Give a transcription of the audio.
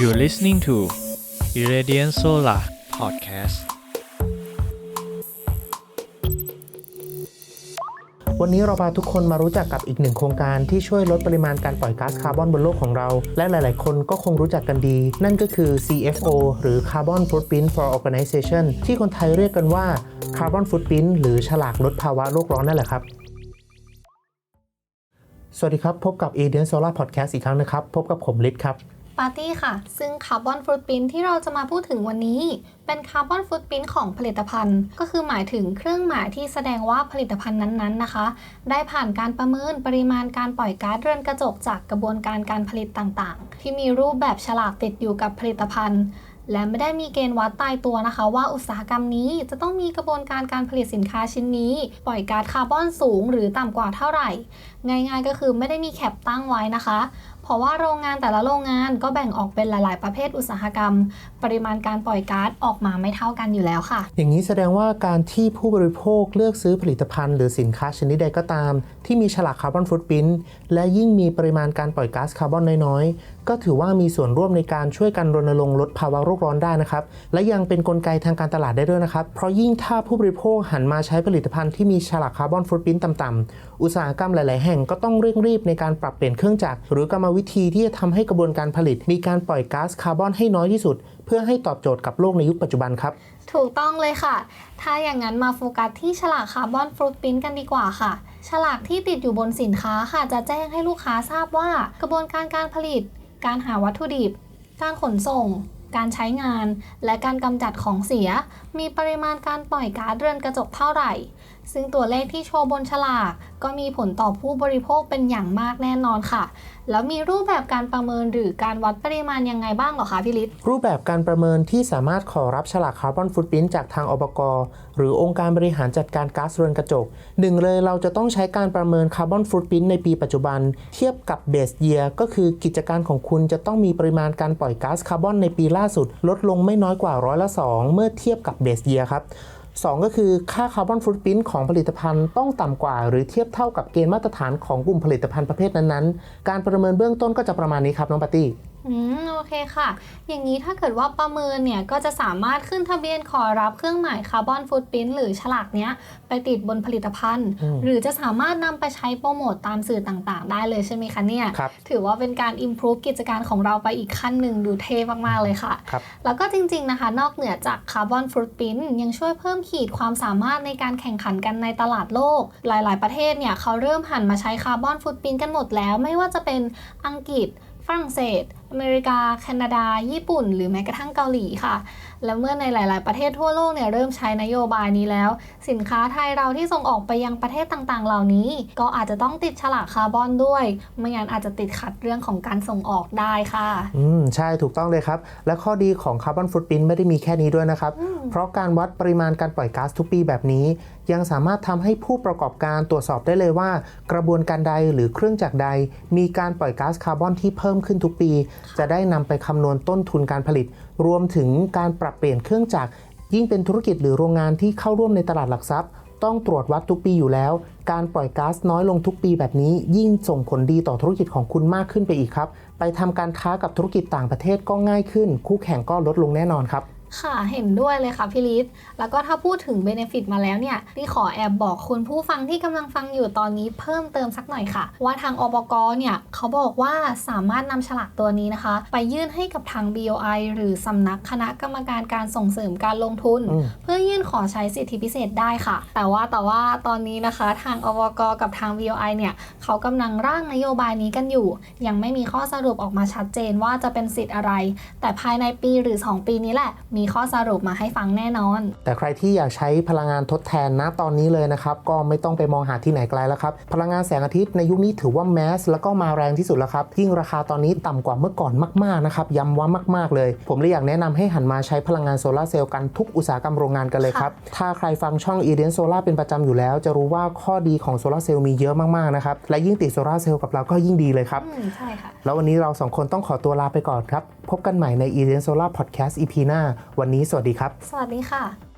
You're listening to Irradiant Solar Podcast วันนี้เราพาทุกคนมารู้จักกับอีกหนึ่งโครงการที่ช่วยลดปริมาณการปล่อยก๊าซคาร์บอนบนโลกของเรา และหลาย ๆ คนก็คงรู้จักกันดี นั่นก็คือ CFO หรือ Carbon Footprint for Organization ที่คนไทยเรียกกันว่า Carbon Footprint หรือฉลากลดภาวะโลกร้อนนั่นแหละครับสวัสดีครับ พบกับ a d i a n Solar Podcast อีกครั้งนะครับ พบกับผมลิศครับ ปาร์ตี้ค่ะ ซึ่งคาร์บอนฟุตพิ้นที่เราจะมาพูดถึงวันนี้ เป็นคาร์บอนฟุตพิ้นของผลิตภัณฑ์ ก็คือหมายถึงเครื่องหมายที่แสดงว่าผลิตภัณฑ์นั้นๆนะคะ ได้ผ่านการประเมินปริมาณการปล่อยก๊าซเรือนกระจกจากกระบวนการการผลิตต่างๆ ที่มีรูปแบบฉลากติดอยู่กับผลิตภัณฑ์และไม่ได้มีเกณฑ์วัดตายตัวนะคะ ว่าอุตสาหกรรมนี้จะต้องมีกระบวนการการผลิตสินค้าชิ้นนี้ ปล่อยก๊าซคาร์บอนสูงหรือต่ำกว่าเท่าไหร่ ง่ายๆก็คือไม่ได้มีแคปตั้งไว้นะคะ เพราะว่าโรงงานแต่ละโรงงานก็แบ่งออกเป็นหลาย ๆ ประเภทอุตสาหกรรม ปริมาณการปล่อยก๊าซออกมาไม่เท่ากันอยู่แล้วค่ะ อย่างนี้แสดงว่าการที่ผู้บริโภคเลือกซื้อผลิตภัณฑ์หรือสินค้าชนิดใดก็ตาม ที่มีฉลากคาร์บอนฟุตพิ้นและยิ่งมีปริมาณการปล่อยก๊าซคาร์บอนน้อย ๆ ก็ถือว่ามีส่วนร่วมในการช่วยกันรณรงค์ลดภาวะโลกร้อนได้นะครับ และยังเป็นนกลไกทางการตลาดได้ด้วยนะครับ เพราะยิ่งถ้าผู้บริโภคหันมาใช้ผลิตภัณฑ์ที่มีฉลากคาร์บอนฟุตพิ้นต่ำๆอุตสาหกรรมหลาย ๆ แห่งก็ต้องเร่งรีบในการปรับเปลี่ยนเครื่องจักรหรือกรรมวิธีที่จะทำให้กระบวนการผลิต มีการปล่อยก๊าซคาร์บอนให้น้อยที่สุด เพื่อให้ตอบโจทย์กับโลกในยุคปัจจุบันครับ ถูกต้องเลยค่ะ ถ้าอย่างนั้นมาโฟกัสที่ฉลากคาร์บอนฟุตพิ้นกันดีกว่าค่ะ ฉลากที่ติดอยู่บนสินค้าค่ะ จะแจ้งให้ลูกค้าทราบว่า กระบวนการการผลิต การหาวัตถุดิบ การขนส่งการใช้งานและการกำจัดของเสีย มีปริมาณการปล่อยก๊าซเรือนกระจกเท่าไหร่ ซึ่งตัวเลขที่โชว์บนฉลาก ก็มีผลต่อผู้บริโภคเป็นอย่างมากแน่นอนค่ะ แล้วมีรูปแบบการประเมินหรือการวัดปริมาณยังไงบ้างหรอคะพี่ฤทธิ์รูปแบบการประเมินที่สามารถขอรับฉลากคาร์บอนฟุตพิ้นจากทางอบกหรือองค์การบริหารจัดการก๊าซเรือนกระจกหนึ่งเลยเราจะต้องใช้การประเมินคาร์บอนฟุตพิ้นในปีปัจจุบัน เทียบกับเบสเยียก็คือกิจการของคุณจะต้องมีปริมาณการปล่อยก๊าซคาร์บอนในปีล่าสุด ลดลงไม่น้อยกว่าร้อยละ2เมื่อเทียบกับเบสเยียครับ สองก็คือค่าคาร์บอนฟุตพิ้นของผลิตภัณฑ์ต้องต่ำกว่า หรือเทียบเท่ากับเกณฑ์มาตรฐานของกลุ่มผลิตภัณฑ์ประเภทนั้นๆ การประเมินเบื้องต้นก็จะประมาณนี้ครับน้องปาร์ตี้ อืมโอเคค่ะ อย่างนี้ถ้าเกิดว่าประเมินเนี่ยก็จะสามารถขึ้นทะเบียนขอรับเครื่องหมายคาร์บอนฟุตพิ้นหรือฉลากเนี้ยไปติดบนผลิตภัณฑ์อืมหรือจะสามารถนำไปใช้โปรโมตตามสื่อต่างๆ ได้เลยใช่ไหมคะเนี่ย ครับ ถือว่าเป็นการ improve กิจการของเราไปอีกขั้นหนึ่งดูเท่มากๆเลยค่ะ ครับ แล้วก็จริงๆนะคะ นอกเหนือจากคาร์บอนฟุตพิ้นยังช่วยเพิ่มขีดความสามารถในการแข่งขันกันในตลาดโลก หลายๆ ประเทศเนี่ยเขาเริ่มหันมาใช้คาร์บอนฟุตพิ้นกันหมดแล้ว ไม่ว่าจะเป็นอังกฤษ ฝรั่งเศส อเมริกา แคนาดา ญี่ปุ่น หรือแม้กระทั่งเกาหลีค่ะ และเมื่อในหลาย ๆ ประเทศทั่วโลกเนี่ยเริ่มใช้นโยบายนี้แล้ว สินค้าไทยเราที่ส่งออกไปยังประเทศต่าง ๆ เหล่านี้ ก็อาจจะต้องติดฉลากคาร์บอนด้วย ไม่งั้นอาจจะติดขัดเรื่องของการส่งออกได้ค่ะ อืม ใช่ถูกต้องเลยครับ และข้อดีของคาร์บอนฟุตพิ้นไม่ได้มีแค่นี้ด้วยนะครับ เพราะการวัดปริมาณการปล่อยก๊าซทุกปีแบบนี้ ยังสามารถทำให้ผู้ประกอบการตรวจสอบได้เลยว่า กระบวนการใดหรือเครื่องจักรใด มีการปล่อยก๊าซคาร์บอนที่เพิ่มขึ้นทุกปีจะได้นำไปคำนวณต้นทุนการผลิต รวมถึงการปรับเปลี่ยนเครื่องจักรยิ่งเป็นธุรกิจหรือโรงงานที่เข้าร่วมในตลาดหลักทรัพย์ ต้องตรวจวัดทุกปีอยู่แล้ว การปล่อยก๊าซน้อยลงทุกปีแบบนี้ ยิ่งส่งผลดีต่อธุรกิจของคุณมากขึ้นไปอีกครับ ไปทำการค้ากับธุรกิจต่างประเทศก็ง่ายขึ้น คู่แข่งก็ลดลงแน่นอนครับ ค่ะเห็นด้วยเลยค่ะพี่ลิศแล้วก็ถ้าพูดถึงเบนฟิตมาแล้วเนี่ยที่ขอแอบบอกคุณผู้ฟังที่กำลังฟังอยู่ตอนนี้เพิ่มเติมสักหน่อยค่ะ ว่าทางอบกเนี่ยเขาบอกว่าสามารถนำฉลากตัวนี้นะคะ ไปยื่นให้กับทาง BOI หรือสำนักคณะกรรมการการส่งเสริมการลงทุนอืมเพื่อยื่นขอใช้สิทธิพิเศษได้ค่ะ แต่ว่าแต่ว่าตอนนี้นะคะ ทางอบกกับทาง BOI เนี่ยเขากำลังร่างนโยบายนี้กันอยู่ ยังไม่มีข้อสรุปออกมาชัดเจนว่าจะเป็นสิทธิ์อะไร แต่ภายในปีหรือ 2 ปีนี้แหละมีข้อสรุปมาให้ฟังแน่นอน แต่ใครที่อยากใช้พลังงานทดแทนนะตอนนี้เลยนะครับก็ไม่ต้องไปมองหาที่ไหนไกลแล้วครับพลังงานแสงอาทิตย์ในยุคนี้ถือว่าแมสแล้วก็มาแรงที่สุดแล้วครับยิ่งราคาตอนนี้ต่ำกว่าเมื่อก่อนมากๆนะครับย้ำว่ามากๆเลย ผมเลยอยากแนะนำให้หันมาใช้พลังงานโซลาร์เซลล์กันทุกอุตสาหกรรมโรงงานกันเลยครับถ้าใครฟังช่อง e d e n Solar เป็นประจำอยู่แล้ว จะรู้ว่าข้อดีของโซลาร์เซลล์มีเยอะมากๆนะครับและยิ่งติดโซลาร์เซลล์กับเราก็ยิ่งดีเลยครับอืมใช่ค่ะแล้ววันนี้เราสองคนต้องขอตัวลาไปก่อนครับพบกันใหม่ใน e d e n Solar Podcast EP หน้า วันนี้สวัสดีครับ สวัสดีค่ะ